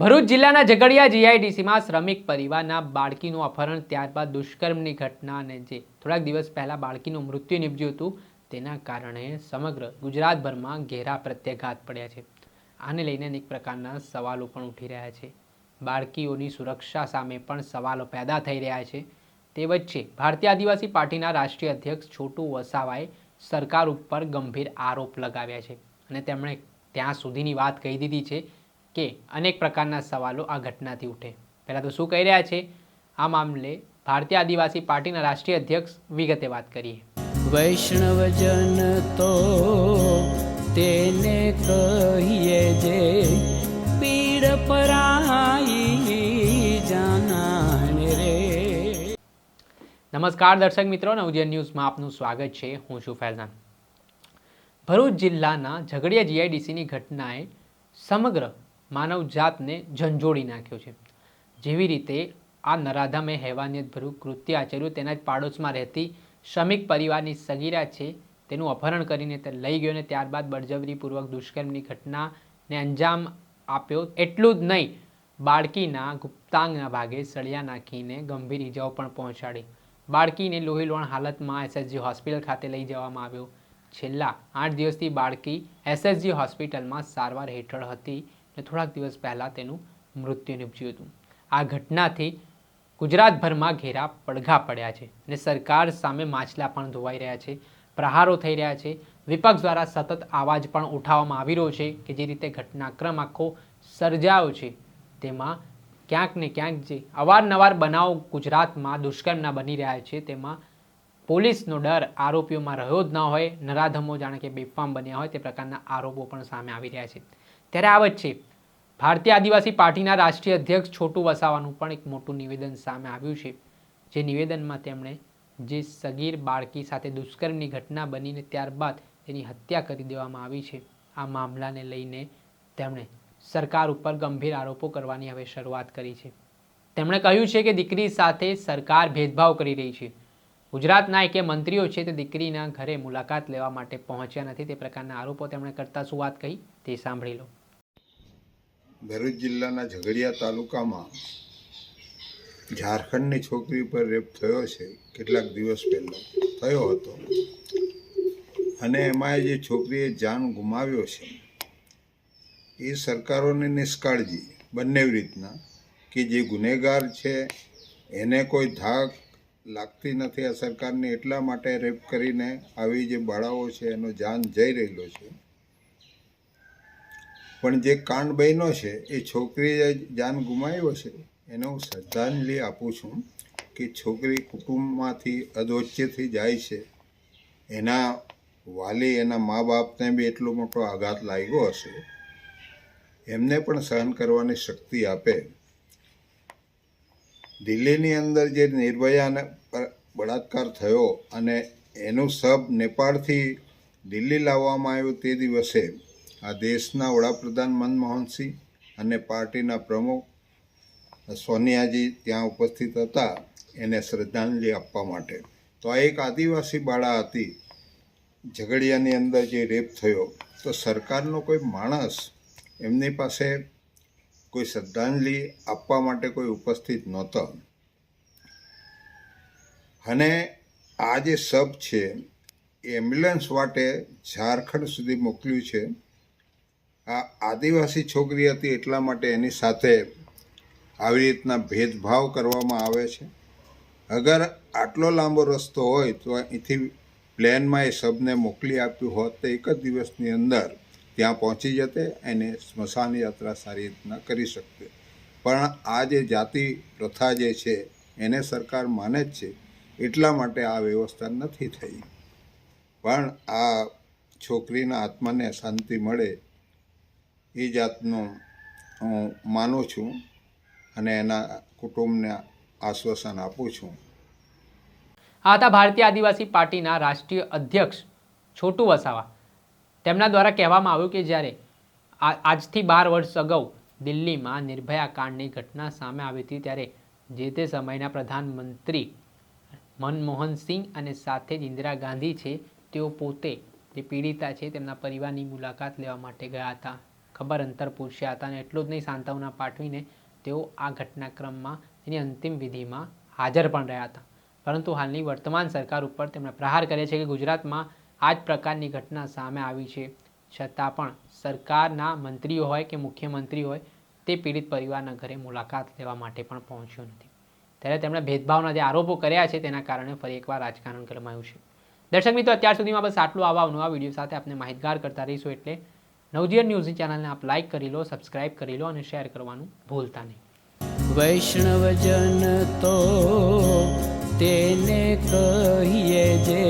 ભરૂચ જિલ્લાના ઝઘડિયા જીઆઈડીસીમાં શ્રમિક પરિવારના બાળકીનું અપહરણ, ત્યારબાદ દુષ્કર્મની ઘટનાને જે થોડાક દિવસ પહેલાં બાળકીનું મૃત્યુ નીપજ્યું હતું, તેના કારણે સમગ્ર ગુજરાતભરમાં ઘેરા પ્રત્યાઘાત પડ્યા છે. આને લઈને અનેક પ્રકારના સવાલો પણ ઉઠી રહ્યા છે. બાળકીઓની સુરક્ષા સામે પણ સવાલો પેદા થઈ રહ્યા છે. તે વચ્ચે ભારતીય આદિવાસી પાર્ટીના રાષ્ટ્રીય અધ્યક્ષ છોટુ વસાવાએ સરકાર ઉપર ગંભીર આરોપ લગાવ્યા છે. અને તેમણે ત્યાં સુધીની વાત કહી દીધી છે કે અનેક પ્રકારના સવાલો આ ઘટનાથી ઉઠે. પહેલાં તો શું કહી રહ્યા છે? આ મામલે ભારતીય આદિવાસી પાર્ટીના રાષ્ટ્રીય અધ્યક્ષ વિગતે વાત કરીએ. વૈષ્ણવજન તો તેને કહીએ જે પીડ પરાઈ જાનાને રે. નમસ્કાર દર્શક મિત્રો નવજીવન ન્યૂઝમાં આપનું સ્વાગત છે. હું છું ફૈઝાન. ભરૂચ જિલ્લાના ઝઘડિયા જીઆઈડીસીની ઘટનાએ સમગ્ર માનવજાતને ઝંઝોડી નાખ્યો છે. જેવી રીતે આ નરાધામે હેવાનિયતભર્યું કૃત્ય આચર્યું, તેના જ પાડોશમાં રહેતી શ્રમિક પરિવારની સગીરા છે, તેનું અપહરણ કરીને તે લઈ ગયો અને ત્યારબાદ બળજબરીપૂર્વક દુષ્કર્મની ઘટનાને અંજામ આપ્યો. એટલું જ નહીં, બાળકીના ગુપ્તાંગના ભાગે સળિયા નાખીને ગંભીર ઇજાઓ પણ પહોંચાડી. બાળકીને લોહીલોણ હાલતમાં એસએસજી હોસ્પિટલ ખાતે લઈ જવામાં આવ્યો. છેલ્લા આઠ દિવસથી બાળકી એસએસજી હોસ્પિટલમાં સારવાર હેઠળ હતી. અને થોડાક દિવસ પહેલાં તેનું મૃત્યુ નીપજ્યું હતું. આ ઘટનાથી ગુજરાતભરમાં ઘેરા પડઘા પડ્યા છે અને સરકાર સામે માછલા પણ ધોવાઈ રહ્યા છે, પ્રહારો થઈ રહ્યા છે. વિપક્ષ દ્વારા સતત અવાજ પણ ઉઠાવવામાં આવી રહ્યો છે કે જે રીતે ઘટનાક્રમ આખો સર્જાયો છે, તેમાં ક્યાંક ને ક્યાંક જે અવારનવાર બનાવ ગુજરાતમાં દુષ્કર્મના બની રહ્યા છે, તેમાં પોલીસનો ડર આરોપીઓમાં રહ્યો જ ન હોય, નરાધમો જાણે કે બેફામ બન્યા હોય તે પ્રકારના આરોપો પણ સામે આવી રહ્યા છે. ત્યારે આ વચ્ચે ભારતીય આદિવાસી પાર્ટીના રાષ્ટ્રીય અધ્યક્ષ છોટુ વસાવાનું પણ એક મોટું નિવેદન સામે આવ્યું છે. જે નિવેદનમાં તેમણે જે સગીર બાળકી સાથે દુષ્કર્મની ઘટના બનીને ત્યારબાદ તેની હત્યા કરી દેવામાં આવી છે. આ મામલાને લઈને તેમણે સરકાર ઉપર ગંભીર આરોપો કરવાની હવે શરૂઆત કરી છે. તેમણે કહ્યું છે કે દીકરી સાથે સરકાર ભેદભાવ કરી રહી છે. ગુજરાતના એકે મંત્રીઓ છે તે દીકરીના ઘરે મુલાકાત લેવા માટે પહોંચ્યા નથી. તે પ્રકારના આરોપો તેમણે કરતા શું વાત કહી તે સાંભળી લો. ભરૂચ જિલ્લાના ઝઘડિયા તાલુકામાં ઝારખંડની છોકરી પર રેપ થયો છે, કેટલાક દિવસ પહેલાં. થયો હતો. અને એમાં જે છોકરીએ જાન ગુમાવ્યો છે, એ સરકારોની નિષ્કાળજી બંને રીતના કે જે ગુનેગાર છે, એને કોઈ ધાક લાગતી નથી આ સરકારની, એટલા માટે રેપ કરીને આવી જે બાળાઓ છે, એનો જાન જઈ રહેલો છે. પણ જે કાંડ બન્યો છે, એ છોકરીએ જાન ગુમાવ્યો છે, એને હું શ્રદ્ધાંજલિ આપું છું કે છોકરી કુટુંબમાંથી અધોચ્ચેથી જાય છે. એના વાલી એના મા બાપને બી એટલો મોટો આઘાત લાગ્યો હશે. એમને પણ સહન કરવાની શક્તિ આપે. દિલ્હીની અંદર જે નિર્ભયાને બળાત્કાર થયો અને એનું સબ નેપાળથી દિલ્હી લાવવામાં આવ્યું તે દિવસે આ દેશના વડાપ્રધાન મનમોહનસિંહ અને પાર્ટીના પ્રમુખ સોનિયાજી ત્યાં ઉપસ્થિત હતા એને શ્રદ્ધાંજલિ આપવા માટે. તો આ એક આદિવાસી બાળા હતી, ઝઘડિયાની અંદર જે રેપ થયો, તો સરકારનો કોઈ માણસ એમની પાસે કોઈ શ્રદ્ધાંજલિ આપવા માટે કોઈ ઉપસ્થિત નહોતો. અને આ જે સબ છે, એ એમ્બ્યુલન્સ માટે ઝારખંડ સુધી મોકલ્યું છે. આ આદિવાસી છોકરી હતી એટલા માટે એની સાથે આવી રીતના ભેદભાવ કરવામાં આવે છે. અગર આટલો લાંબો રસ્તો હોય તો અહીંથી પ્લેનમાં એ શબને મોકલી આપ્યું હોત તો એક જ દિવસની અંદર ત્યાં પહોંચી જતે, એને સ્મશાન યાત્રા સારી રીતના કરી શકતે. પણ આ જે જાતિ પ્રથા જે છે, એને સરકાર માને જ છે. એટલા માટે આ વ્યવસ્થા નથી થઈ. પણ આ છોકરીના આત્માને શાંતિ મળે એ જાતનું હું માનું છું અને એના કુટુંબને આશ્વાસન આપું છું. આ હતા ભારતીય આદિવાસી પાર્ટીના રાષ્ટ્રીય અધ્યક્ષ છોટુ વસાવા. તેમના દ્વારા કહેવામાં આવ્યું કે જ્યારે આજથી બાર વર્ષ અગાઉ દિલ્હીમાં નિર્ભયા કાંડની ઘટના સામે આવી હતી ત્યારે જે તે સમયના પ્રધાનમંત્રી મનમોહન સિંહ અને સાથે જ ઇન્દિરા ગાંધી છે, તેઓ પોતે જે પીડિતા છે તેમના પરિવારની મુલાકાત લેવા માટે ગયા હતા. ખબર અંતર પૂછ્યા હતા અને એટલું જ નહીં, સાંત્વના પાઠવીને તેઓ આ ઘટનાક્રમમાં એની અંતિમ વિધિમાં હાજર પણ રહ્યા હતા. પરંતુ હાલની વર્તમાન સરકાર ઉપર તેમણે પ્રહાર કરે છે કે ગુજરાતમાં આ જ પ્રકારની ઘટના સામે આવી છે. છતાં પણ સરકારના મંત્રીઓ હોય કે મુખ્યમંત્રી હોય, તે પીડિત પરિવારના ઘરે મુલાકાત લેવા માટે પણ પહોંચ્યો નથી. ત્યારે તેમણે ભેદભાવના જે આરોપો કર્યા છે તેના કારણે ફરી એકવાર રાજકારણ ગરમાયું છે. દર્શક મિત્રો, અત્યાર સુધીમાં બસ આટલું. આવા નવા વીડિયો સાથે આપણે માહિતગાર કરતા રહીશું એટલે નવજીવન ન્યૂઝની ચેનલને આપ લાઇક કરી લો સબસ્ક્રાઇબ કરી લો અને શેર કરવાનું ભૂલતા નહીં. વૈષ્ણવજન તો તેને કહીએ જે